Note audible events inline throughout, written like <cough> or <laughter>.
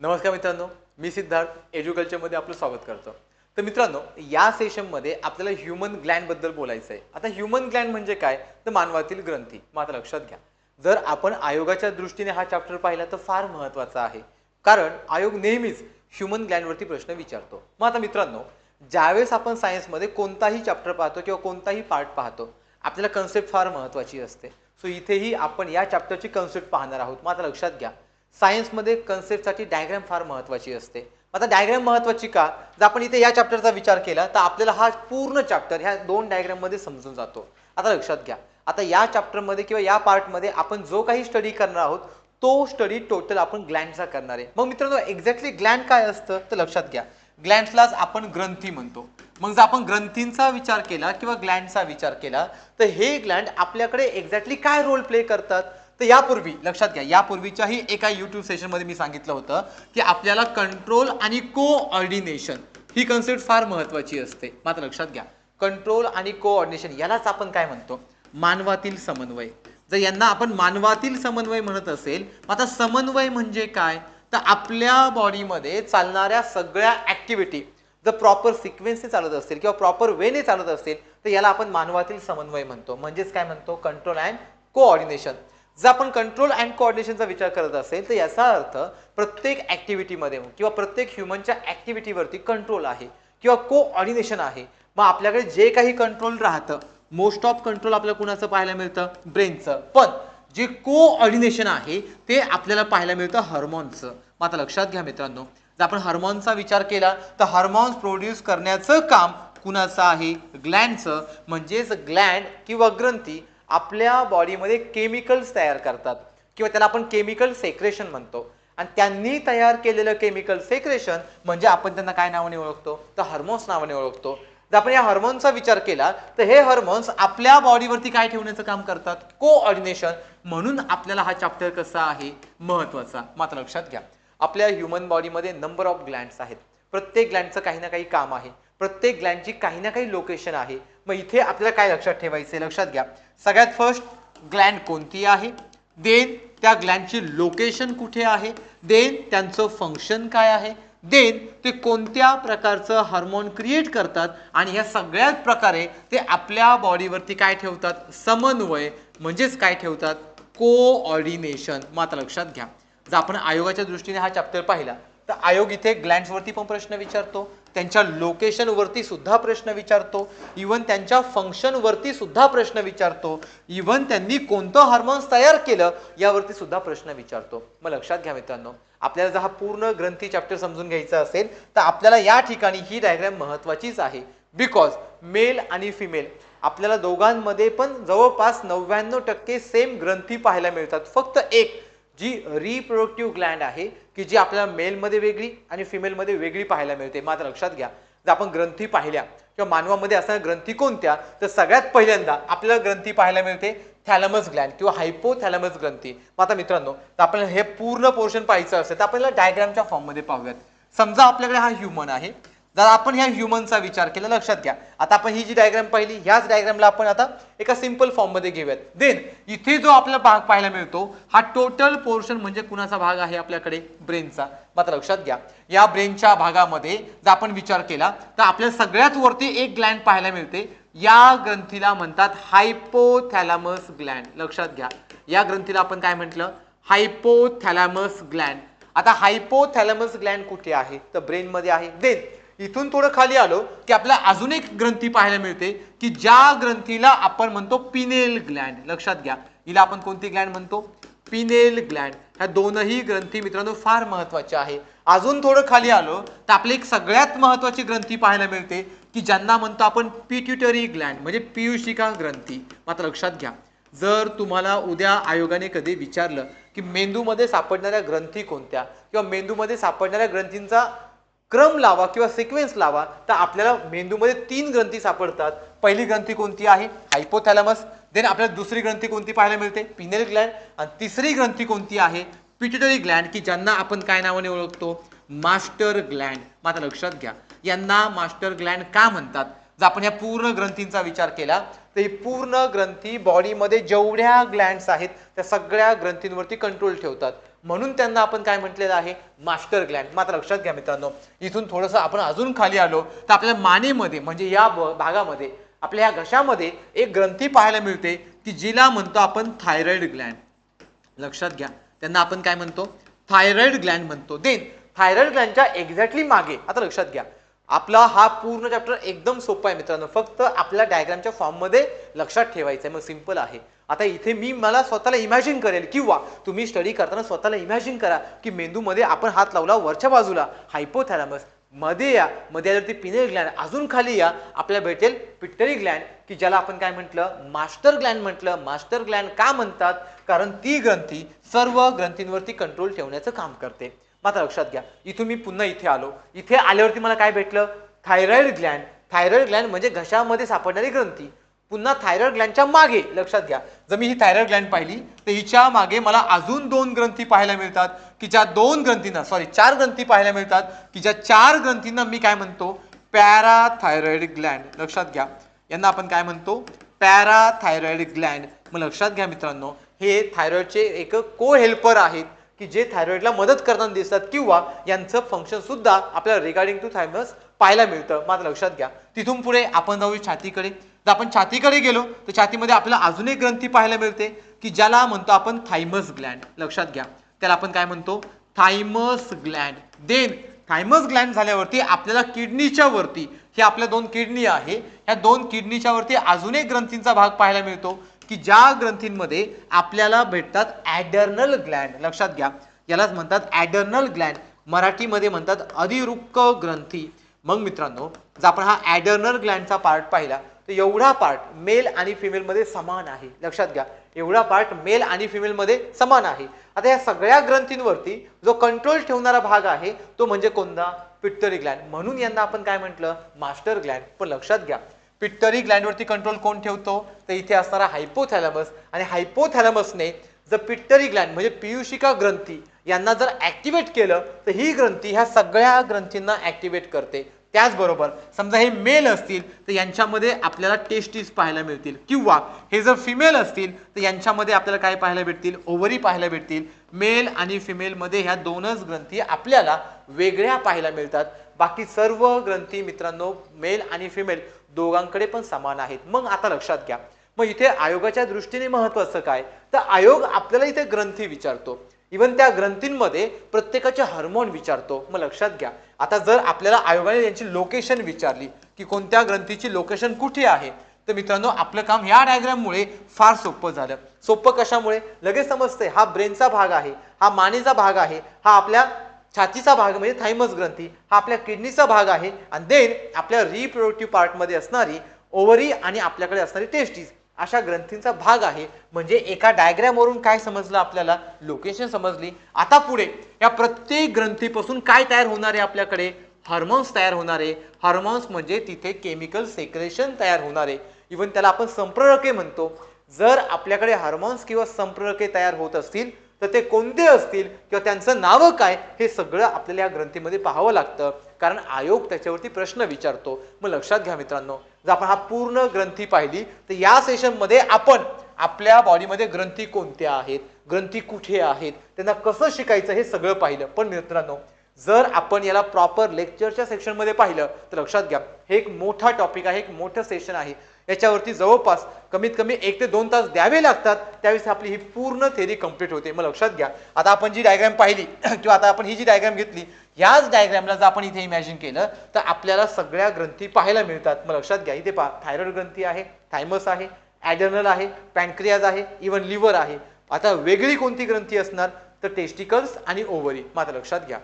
नमस्कार मित्रांनो मी सिद्धार्थ एज्युकल्चरमध्ये आपलं स्वागत करतो. तर मित्रांनो या सेशनमध्ये आपल्याला ह्युमन ग्लँडबद्दल बोलायचं आहे आता ह्युमन ग्लँड म्हणजे काय? तर मानवातील ग्रंथी. मग आता लक्षात घ्या. जर आपण आयोगाच्या दृष्टीने हा चॅप्टर पाहिला तर फार महत्त्वाचा आहे. कारण आयोग नेहमीच ह्युमन ग्लँडवरती प्रश्न विचारतो. मग आता मित्रांनो ज्यावेळेस आपण सायन्समध्ये कोणताही चॅप्टर पाहतो किंवा कोणताही पार्ट पाहतो आपल्याला कन्सेप्ट फार महत्त्वाची असते. सो इथेही आपण या चॅप्टरची कन्सेप्ट पाहणार आहोत. मग आता लक्षात घ्या. सायन्समध्ये कन्सेप्टसाठी डायग्रॅम फार महत्त्वाची असते. आता डायग्रॅम महत्त्वाची का? जर आपण इथे या चॅप्टरचा विचार केला तर आपल्याला हा पूर्ण चॅप्टर ह्या दोन डायग्रॅममध्ये समजून जातो. आता लक्षात घ्या. आता या चॅप्टरमध्ये किंवा या पार्टमध्ये आपण जो काही स्टडी करणार आहोत तो स्टडी टोटल आपण ग्लँडचा करणार आहे. मग मित्रांनो एक्झॅक्टली ग्लँड काय असतं? तर लक्षात घ्या. ग्लँडलाच आपण ग्रंथी म्हणतो. मग जर आपण ग्रंथींचा विचार केला किंवा ग्लँडचा विचार केला तर हे ग्लँड आपल्याकडे एक्झॅक्टली काय रोल प्ले करतात? तर यापूर्वी लक्षात घ्या यापूर्वीच्याही एका युट्यूब सेशनमध्ये मी सांगितलं होतं की आपल्याला कंट्रोल आणि कोऑर्डिनेशन ही कन्सेप्ट फार महत्वाची असते. मात्र लक्षात घ्या कंट्रोल आणि कोऑर्डिनेशन यालाच आपण काय म्हणतो? मानवातील समन्वय. जर यांना आपण मानवातील समन्वय म्हणत असेल आता समन्वय म्हणजे काय? तर आपल्या बॉडीमध्ये चालणाऱ्या सगळ्या ऍक्टिव्हिटी जर प्रॉपर सिक्वेन्सने चालत असतील किंवा प्रॉपर वेने चालत असेल तर याला आपण मानवातील समन्वय म्हणतो. म्हणजेच काय म्हणतो? कंट्रोल अँड कोऑर्डिनेशन जर आपण कंट्रोल अँड कोऑर्डिनेशनचा विचार करत असेल तर याचा अर्थ प्रत्येक ऍक्टिव्हिटीमध्ये किंवा प्रत्येक ह्युमनच्या ऍक्टिव्हिटीवरती कंट्रोल आहे किंवा कोऑर्डिनेशन आहे. मग आपल्याकडे जे काही कंट्रोल राहतं मोस्ट ऑफ कंट्रोल आपल्याला कुणाचं पाहायला मिळतं? ब्रेनचं पण जे कोऑर्डिनेशन आहे ते आपल्याला पाहायला मिळतं हार्मोन्सचं मग आता लक्षात घ्या मित्रांनो जर आपण हार्मोनचा विचार केला तर हार्मोन्स प्रोड्यूस करण्याचं काम कुणाचं आहे? ग्लँडचं म्हणजेच ग्लँड किंवा ग्रंथी आपल्या बॉडीमध्ये केमिकल्स तयार करतात. किंवा त्याला आपण केमिकल सेक्रेशन म्हणतो. आणि त्यांनी तयार केलेलं केमिकल सेक्रेशन म्हणजे आपण त्यांना काय नावाने ओळखतो? तर हार्मोन्स नावाने ओळखतो. जर आपण या हार्मोन्सचा विचार केला तर हे हार्मोन्स आपल्या बॉडीवरती काय ठेवण्याचं काम करतात? कोऑर्डिनेशन म्हणून आपल्याला हा चॅप्टर कसा आहे? महत्त्वाचा. मात्र लक्षात घ्या. आपल्या ह्युमन बॉडीमध्ये नंबर ऑफ ग्लँड्स आहेत. प्रत्येक ग्लँडचं काही ना काही काम आहे. प्रत्येक ग्लँडची काही ना काही लोकेशन आहे. मग इथे आपल्याला काय लक्षात ठेवायचं आहे लक्षात घ्या. सगळ्यात फर्स्ट ग्लँड कोणती आहे? देन त्या ग्लँडची लोकेशन कुठे आहे? देन त्यांचं फंक्शन काय आहे? देन ते कोणत्या प्रकारचं हार्मोन क्रिएट करतात? आणि ह्या सगळ्याच प्रकारे ते आपल्या बॉडीवरती काय ठेवतात? समन्वय म्हणजेच काय ठेवतात? कोऑर्डिनेशन मात्र लक्षात घ्या. जर आपण आयोगाच्या दृष्टीने हा चॅप्टर पाहिला तर आयोग इथे ग्लँड्सवरती पण प्रश्न विचारतो. त्यांच्या लोकेशनवरती सुद्धा प्रश्न विचारतो. इवन त्यांच्या फंक्शनवरती सुद्धा प्रश्न विचारतो. इवन त्यांनी कोणतं हार्मोन्स तयार केलं यावरती सुद्धा प्रश्न विचारतो. मग लक्षात घ्या मित्रांनो आपल्याला जर हा पूर्ण ग्रंथी चॅप्टर समजून घ्यायचा असेल तर आपल्याला या ठिकाणी ही डायग्रॅम महत्वाचीच आहे. बिकॉज मेल आणि फिमेल आपल्याला दोघांमध्ये पण जवळपास नव्याण्णव टक्के सेम ग्रंथी पाहायला मिळतात. फक्त एक जी रिप्रोडक्टिव्ह ग्लँड आहे की जी आपल्याला मेलमध्ये वेगळी आणि फिमेलमध्ये वेगळी पाहायला मिळते. मात्र लक्षात घ्या जर आपण ग्रंथी पाहिल्या किंवा मानवामध्ये असणाऱ्या ग्रंथी कोणत्या तर सगळ्यात पहिल्यांदा आपल्याला ग्रंथी पाहायला मिळते थॅलमस ग्लँड किंवा हायपोथॅलमस ग्रंथी. मग आता मित्रांनो तर आपल्याला हे पूर्ण पोर्शन पाहायचं असेल तर आपल्याला डायग्रामच्या फॉर्ममध्ये पाहूयात. समजा आपल्याकडे हा ह्युमन आहे. जर आपण ह्या ह्युमनचा विचार केला लक्षात घ्या. आता आपण ही जी डायग्राम पाहिली ह्याच डायग्रामला आपण आता एका सिंपल फॉर्ममध्ये घेऊयात. देन इथे जो आपल्याला भाग पाहायला मिळतो हा टोटल पोर्शन म्हणजे कुणाचा भाग आहे आपल्याकडे? ब्रेनचा मात्र लक्षात घ्या. या ब्रेनच्या भागामध्ये जर आपण विचार केला तर आपल्याला सगळ्यात वरती एक ग्लँड पाहायला मिळते. या ग्रंथीला म्हणतात हायपोथॅलामस ग्लँड लक्षात घ्या. या ग्रंथीला आपण काय म्हटलं? हायपोथॅलामस ग्लँड आता हायपोथॅलामस ग्लँड कुठे आहे? तर ब्रेनमध्ये आहे. देन इथून थोडं खाली आलो की आपल्याला अजून एक ग्रंथी पाहायला मिळते की ज्या ग्रंथीला आपण म्हणतो पिनेल ग्लँड लक्षात घ्या हिला आपण कोणती ग्लँड म्हणतो? पिनेल ग्लँड ह्या दोनही ग्रंथी मित्रांनो फार महत्त्वाच्या आहे. अजून थोडं खाली आलो तर आपली एक सगळ्यात महत्वाची ग्रंथी पाहायला मिळते की ज्यांना म्हणतो आपण पिट्युटरी ग्लँड म्हणजे पियुषिका ग्रंथी. मात्र लक्षात घ्या. जर तुम्हाला उद्या आयोगाने कधी विचारलं की मेंदूमध्ये सापडणाऱ्या ग्रंथी कोणत्या? किंवा मेंदूमध्ये सापडणाऱ्या ग्रंथींचा क्रम लावा किंवा सिक्वेन्स लावा तर आपल्याला मेंदूमध्ये तीन ग्रंथी सापडतात. पहिली ग्रंथी कोणती आहे? हायपोथॅलॅमस देन आपल्याला दुसरी ग्रंथी कोणती पाहायला मिळते? पिनेल ग्लँड आणि तिसरी ग्रंथी कोणती आहे? पिट्युटरी ग्लँड की ज्यांना आपण काय नावाने ओळखतो? मास्टर ग्लँड मात्र लक्षात घ्या. यांना मास्टर ग्लँड का म्हणतात? जर आपण या पूर्ण ग्रंथींचा विचार केला तर ही पूर्ण ग्रंथी बॉडीमध्ये जेवढ्या ग्लँड्स आहेत त्या सगळ्या ग्रंथींवरती कंट्रोल ठेवतात. म्हणून त्यांना आपण काय म्हटलेलं आहे? मास्टर ग्लँड मात्र लक्षात घ्या मित्रांनो इथून थोडंसं आपण अजून खाली आलो तर आपल्या मानेमध्ये म्हणजे या भागामध्ये आपल्या या घशामध्ये एक ग्रंथी पाहायला मिळते की जिला म्हणतो आपण थायरॉइड ग्लँड लक्षात घ्या. त्यांना आपण काय म्हणतो? थायरॉइड ग्लँड म्हणतो. देन थायरॉइड ग्लँडच्या एक्झॅक्टली मागे आता लक्षात घ्या. आपला हा पूर्ण चॅप्टर एकदम सोपा आहे मित्रांनो. फक्त आपल्या डायग्रामच्या फॉर्ममध्ये लक्षात ठेवायचं आहे. मग सिंपल आहे. आता इथे मी मला स्वतःला इमॅजिन करेल. किंवा तुम्ही स्टडी करताना स्वतःला इमॅजिन करा की मेंदूमध्ये आपण हात लावला वरच्या बाजूला हायपोथॅलॅमसमध्ये या मध्ये आल्यावरती पिनेल ग्लँड अजून खाली या. आपल्याला भेटेल पिट्टरी ग्लँड की ज्याला आपण काय म्हटलं? मास्टर ग्लँड म्हटलं. मास्टर ग्लँड का म्हणतात? कारण ती ग्रंथी सर्व ग्रंथींवरती कंट्रोल ठेवण्याचं काम करते. मात्र लक्षात घ्या. इथून मी पुन्हा इथे आलो. इथे आल्यावरती मला काय भेटलं? थायरॉइड ग्लँड थायरॉइड ग्लँड म्हणजे घशामध्ये सापडणारी ग्रंथी. पुन्हा थायरॉइड ग्लँडच्या मागे लक्षात घ्या. जर मी ही थायरॉइड ग्लँड पाहिली तर हिच्या मागे मला अजून दोन ग्रंथी पाहायला मिळतात की ज्या दोन ग्रंथींना सॉरी चार ग्रंथी पाहायला मिळतात की ज्या चार ग्रंथींना मी काय म्हणतो? पॅराथायरॉइड ग्लँड लक्षात घ्या. यांना आपण काय म्हणतो? पॅराथायरॉइड ग्लँड मग लक्षात घ्या मित्रांनो हे थायरॉइडचे एक को हेल्पर आहेत की जे थायरॉइडला मदत करताना दिसतात किंवा यांचं फंक्शन सुद्धा आपल्याला रिगार्डिंग टू थायमस पाहायला मिळतं. मात्र लक्षात घ्या. तिथून पुढे आपण जाऊ छातीकडे. जर आपण छातीकडे गेलो तर छातीमध्ये आपल्याला अजून एक ग्रंथी पाहायला मिळते की ज्याला म्हणतो आपण थायमस ग्लँड लक्षात घ्या. त्याला आपण काय म्हणतो? Thymus gland then thymus gland झाल्यावरती आपल्याला किडनीच्या वरती हे आपल्या दोन किडनी आहे ह्या दोन किडनीच्या वरती अजून एक ग्रंथींचा भाग पाहायला मिळतो की ज्या ग्रंथींमध्ये आपल्याला भेटतात ॲडर्नल ग्लँड लक्षात घ्या. यालाच म्हणतात ॲडर्नल ग्लँड मराठीमध्ये म्हणतात अधिरुक्क ग्रंथी. मग मित्रांनो जर आपण हा ॲडर्नल ग्लँडचा पार्ट पाहिला तर एवढा पार्ट मेल आणि फिमेलमध्ये समान आहे. लक्षात घ्या. एवढा पार्ट मेल आणि फिमेलमध्ये समान आहे. आता या सगळ्या ग्रंथींवरती जो कंट्रोल ठेवणारा भाग आहे तो म्हणजे कोणता? पिट्टरी ग्लँड म्हणून यांना आपण काय म्हटलं? मास्टर ग्लँड पण लक्षात घ्या. पिट्टरी ग्लँडवरती कंट्रोल कोण ठेवतो? तर इथे असणारा हायपोथॅलॅमस आणि हायपोथॅलॅमसने जर पिट्टरी ग्लँड म्हणजे पियुषिका ग्रंथी यांना जर ऍक्टिव्हेट केलं तर ही ग्रंथी ह्या सगळ्या ग्रंथींना ऍक्टिव्हेट करते. त्याचबरोबर समजा हे मेल असतील तर यांच्यामध्ये आपल्याला टेस्टीस पाहायला मिळतील. किंवा हे जर फिमेल असतील तर यांच्यामध्ये आपल्याला काय पाहायला भेटतील? ओव्हरी पाहायला भेटतील. मेल आणि फिमेलमध्ये ह्या दोनच ग्रंथी आपल्याला वेगळ्या पाहायला मिळतात. बाकी सर्व ग्रंथी मित्रांनो मेल आणि फिमेल दोघांकडे पण समान आहेत. मग आता लक्षात घ्या. मग इथे आयोगाच्या दृष्टीने महत्वाचं काय? तर आयोग आपल्याला इथे ग्रंथी विचारतो. इवन त्या ग्रंथींमध्ये प्रत्येकाचे हार्मोन विचारतो. मग लक्षात घ्या. आता जर आपल्याला आयोगाने यांची लोकेशन विचारली की कोणत्या ग्रंथीची लोकेशन कुठे आहे तर मित्रांनो आपलं काम ह्या डायग्राममुळे फार सोपं झालं. सोपं कशामुळे? लगेच समजतंय हा ब्रेनचा भाग आहे हा मानेचा भाग आहे हा आपल्या छातीचा भाग म्हणजे थायमस ग्रंथी हा आपल्या किडनीचा भाग आहे आणि देन आपल्या रिप्रोडक्टिव्ह पार्टमध्ये असणारी ओव्हरी आणि आपल्याकडे असणारी टेस्टीज अशा ग्रंथींचा भाग आहे. म्हणजे एका डायग्रॅमवरून काय समजलं आपल्याला? लोकेशन समजली. आता पुढे या प्रत्येक ग्रंथीपासून काय तयार होणार आहे आपल्याकडे? हार्मोन्स तयार होणारे हार्मोन्स म्हणजे तिथे केमिकल सेक्रेशन तयार होणारे इवन त्याला आपण संप्रेरके म्हणतो. जर आपल्याकडे हार्मोन्स किंवा संप्रेरके तयार होत असतील तर ते कोणते असतील? किंवा त्यांचं नावं काय? हे सगळं आपल्याला या ग्रंथीमध्ये पाहावं लागतं. कारण आयोग त्याच्यावरती प्रश्न विचारतो. मग लक्षात घ्या मित्रांनो जर आपण हा पूर्ण ग्रंथी पाहिली तर या सेशनमध्ये आपण आपल्या बॉडीमध्ये ग्रंथी कोणत्या आहेत ग्रंथी कुठे आहेत त्यांना कसं शिकायचं हे सगळं पाहिलं. पण मित्रांनो जर आपण याला प्रॉपर लेक्चरच्या सेक्शनमध्ये पाहिलं तर लक्षात घ्या हे एक मोठा टॉपिक आहे एक मोठं सेशन आहे. याच्यावरती जवळपास कमीत कमी एक ते दोन तास द्यावे लागतात. त्यावेळेस आपली ही पूर्ण थेरी कंप्लीट होते. मग लक्षात घ्या. आता आपण जी डायग्राम पाहिली <clears throat> किंवा आता आपण ही जी डायग्राम घेतली याच डायग्रामला जर आपण इथे इमॅजिन केलं तर आपल्याला सगळ्या ग्रंथी पाहायला मिळतात. मग लक्षात घ्या. इथे पहा थायरॉइड ग्रंथी आहे थायमस आहे ॲडर्नल आहे पॅनक्रियाज आहे इवन लिव्हर आहे. आता वेगळी कोणती ग्रंथी असणार? तर टेस्टिकल्स आणि ओव्हरी मात्र लक्षात घ्या.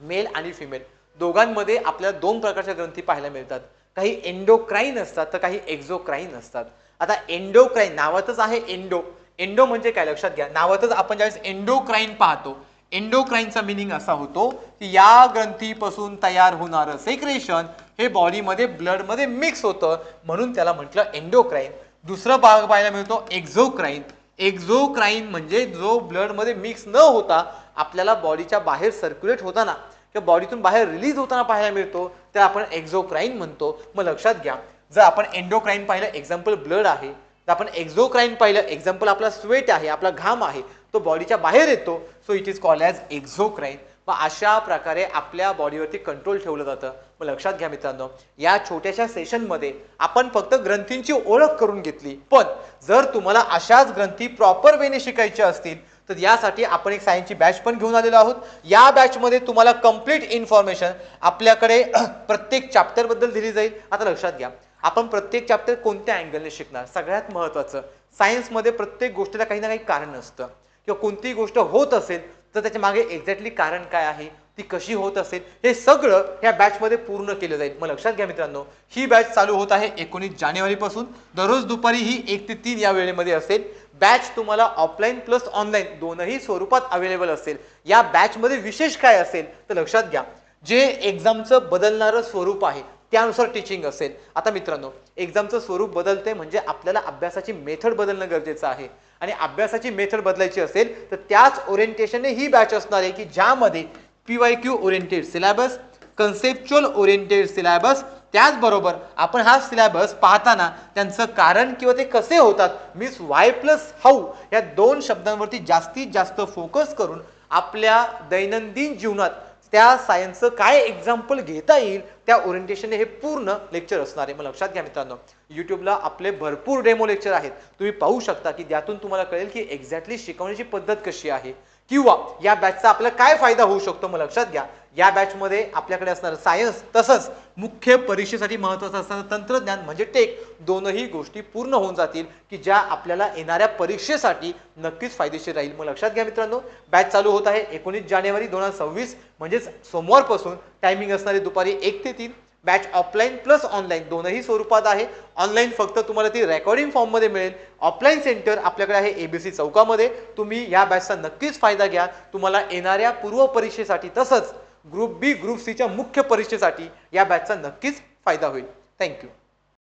मेल आणि फिमेल दोघांमध्ये आपल्याला दोन प्रकारच्या ग्रंथी पाहायला मिळतात. काही एंडोक्राईन असतात तर काही एक्झोक्राईन असतात. आता एंडोक्राईन नावातच आहे एंडो एंडो म्हणजे काय? लक्षात घ्या. नावातच आपण ज्यावेळेस एंडोक्राईन पाहतो एंडोक्राईनचा मिनिंग असा होतो की या ग्रंथीपासून तयार होणारं सेक्रेशन हे बॉडीमध्ये ब्लडमध्ये मिक्स होतं. म्हणून त्याला म्हटलं एंडोक्राईन दुसरा भाग पाहायला मिळतो एक्झोक्राईन एक्झोक्राईन म्हणजे जो ब्लडमध्ये मिक्स न होता आपल्याला बॉडीच्या बाहेर सर्क्युलेट होताना. किंवा बॉडीतून बाहेर रिलीज होताना पाहायला मिळतो त्याला आपण एक्झोक्राईन म्हणतो. मग लक्षात घ्या जर आपण एंडोक्राईन पाहिलं एक्झाम्पल ब्लड आहे तर आपण एक्झोक्राईन पाहिलं एक्झाम्पल आपला स्वेट आहे आपला घाम आहे तो बॉडीच्या बाहेर येतो so it is call as exocrine मग अशा प्रकारे आपल्या बॉडीवरती कंट्रोल ठेवलं जातं. मग लक्षात घ्या मित्रांनो या छोट्याशा सेशनमध्ये आपण फक्त ग्रंथींची ओळख करून घेतली. पण जर तुम्हाला अशाच ग्रंथी प्रॉपर वेने शिकायच्या असतील तर यासाठी आपण एक सायन्सची बॅच पण घेऊन आलेलो आहोत. या बॅचमध्ये तुम्हाला कंप्लीट इन्फॉर्मेशन आपल्याकडे <clears throat> प्रत्येक चॅप्टरबद्दल दिली जाईल. आता लक्षात घ्या. आपण प्रत्येक चॅप्टर कोणत्या अँगलने शिकणार? सगळ्यात महत्त्वाचं सायन्समध्ये प्रत्येक गोष्टीला काही ना काही कारण असतं किंवा कोणतीही गोष्ट होत असेल तर त्याच्यामागे एक्झॅक्टली कारण काय आहे ती कशी होत असेल हे सगळं ह्या बॅचमध्ये पूर्ण केलं जाईल. मग लक्षात घ्या मित्रांनो ही बॅच चालू होत आहे एकोणीस जानेवारीपासून. दररोज दुपारी ही एक ते तीन या वेळेमध्ये असेल. बॅच तुम्हाला ऑफलाईन प्लस ऑनलाईन दोनही स्वरूपात अवेलेबल असेल. या बॅचमध्ये विशेष काय असेल तर लक्षात घ्या. जे एक्झामचं बदलणारं स्वरूप आहे त्यानुसार टीचिंग असेल. आता मित्रांनो एक्झामचं स्वरूप बदलते म्हणजे आपल्याला अभ्यासाची मेथड बदलणं गरजेचं आहे. आणि अभ्यासाची मेथड बदलायची असेल तर त्याच ओरिएंटेशनने ही बॅच असणार आहे की ज्यामध्ये P Y Q oriented syllabus conceptual oriented syllabus त्याचबरोबर आपण हा सिलॅबस पाहताना त्यांचं कारण किंवा ते कसे होतात मीन्स वाय प्लस हाऊ या दोन शब्दांवरती जास्तीत जास्त फोकस करून आपल्या दैनंदिन जीवनात त्या सायन्सचं काय एक्झाम्पल घेता येईल त्या ओरिएंटेशनने हे पूर्ण लेक्चर असणार आहे. मग लक्षात घ्या मित्रांनो यूट्यूबला आपले भरपूर डेमो लेक्चर आहेत. तुम्ही पाहू शकता की त्यातून तुम्हाला कळेल की एक्झॅक्टली शिकवण्याची पद्धत कशी आहे. किंवा या बॅचचा आपल्याला काय फायदा होऊ शकतो मग लक्षात घ्या. या बॅचमध्ये आपल्याकडे असणारं सायन्स तसंच मुख्य परीक्षेसाठी महत्त्वाचं असणारं तंत्रज्ञान म्हणजे टेक दोनही गोष्टी पूर्ण होऊन जातील की ज्या आपल्याला येणाऱ्या परीक्षेसाठी नक्कीच फायदेशीर राहील. मग लक्षात घ्या मित्रांनो बॅच चालू होत आहे एकोणीस जानेवारी दोन हजार सव्वीस म्हणजेच सोमवारपासून टायमिंग असणारी दुपारी एक ते तीन. बॅच ऑफलाईन प्लस ऑनलाईन दोनही स्वरूपात आहे. ऑनलाईन फक्त तुम्हाला ती रेकॉर्डिंग फॉर्ममध्ये मिळेल. ऑफलाईन सेंटर आपल्याकडे आहे एबीसी चौकामध्ये. तुम्ही या बॅचचा नक्कीच फायदा घ्या. तुम्हाला येणाऱ्या पूर्व परीक्षेसाठी तसंच ग्रुप बी ग्रुप सीच्या मुख्य परीक्षेसाठी या बॅचचा नक्कीच फायदा होईल. थँक्यू